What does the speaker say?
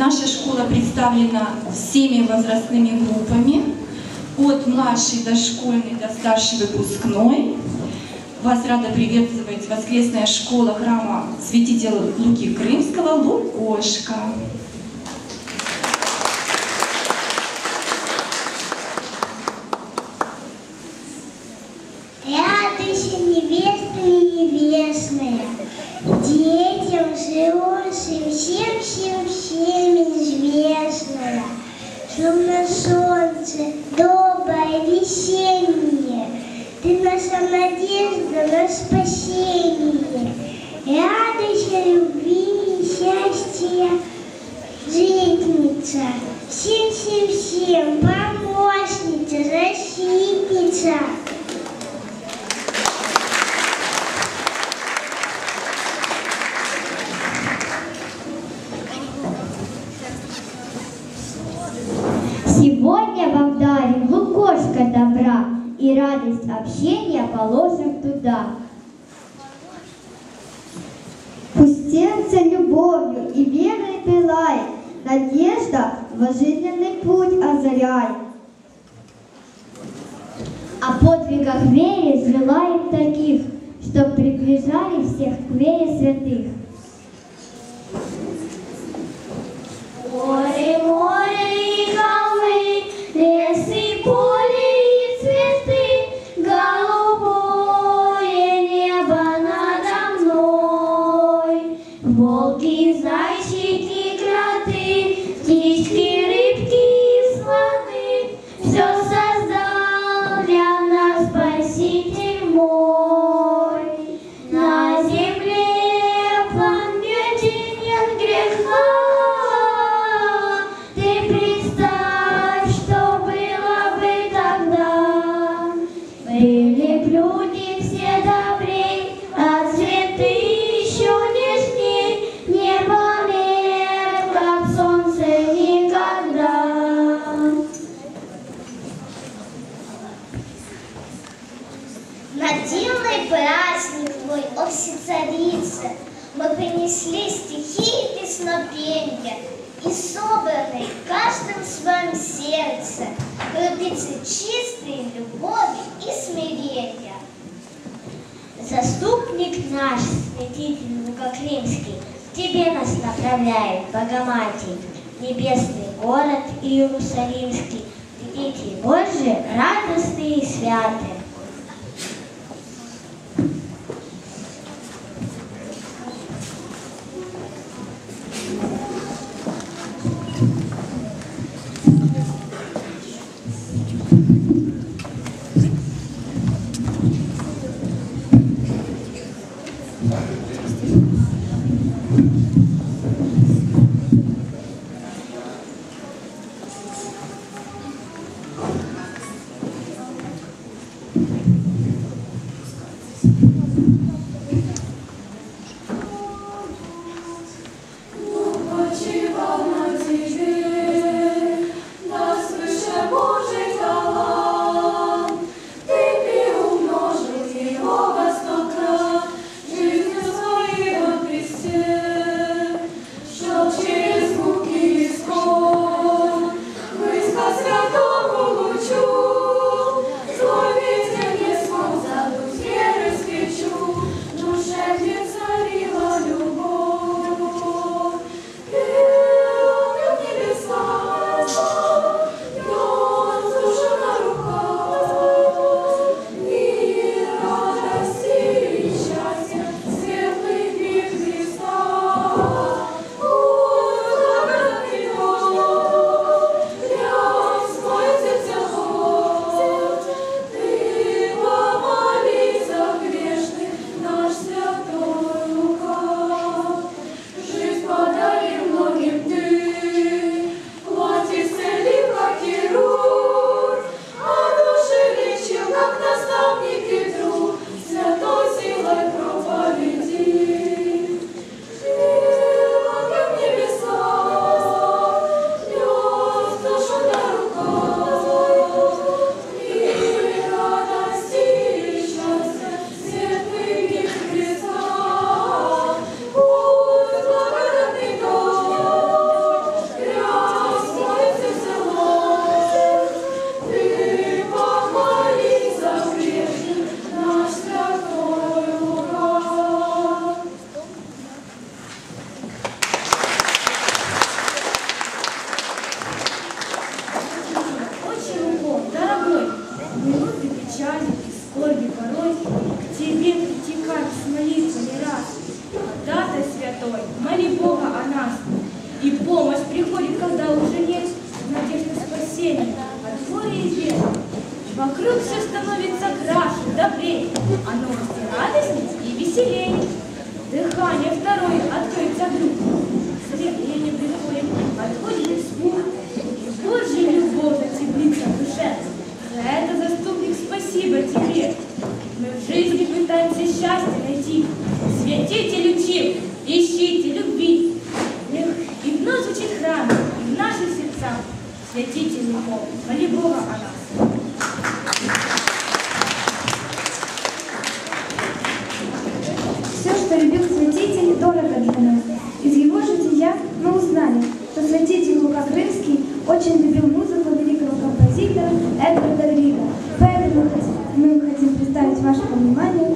наша школа представлена всеми возрастными группами, от младшей дошкольной до старшей выпускной. Вас рада приветствовать воскресная школа храма святителя Луки Крымского «Лукошка». Наша надежда на спасение. Радуйся, любви и счастья, житница, всем, всем, всем, помощница, защитница. И радость общения положим туда. Пусть сердце любовью и верой пылает, Надежда в жизненный путь озаряет. О подвигах вере желаем таких, Чтоб приближали всех к вере святых. Люди все добрей, а цветы еще нежней. Не помер, как солнце никогда. Надельный праздник твой, о всецарица, Мы принесли стихи и песнопенья, И собраны в каждом своем сердце Крупицы чистой любови и смирения. Заступник наш, святитель Лукоклимский, Тебе нас направляет, Богоматерь, Небесный город Иерусалимский, Дети Божьи, радостные и святые. ハハハハ! день, а оно как-то и веселей. Дыхание второе открыться вдруг. Стремление приходит, подходит из пух. И Божья любовь теплится в душе. За это, заступник, спасибо тебе. Мы в жизни пытаемся счастье найти. Святите, лючим, ищите, любви. И вновь звучит храм, и в наших сердцах. Святите, любовь, моли Бога она. Что любил святитель, дорого для нас. Из его жития мы узнали, что святитель Лука Крымский очень любил музыку великого композитора Эдварда Грига. Поэтому мы хотим представить вашему вниманию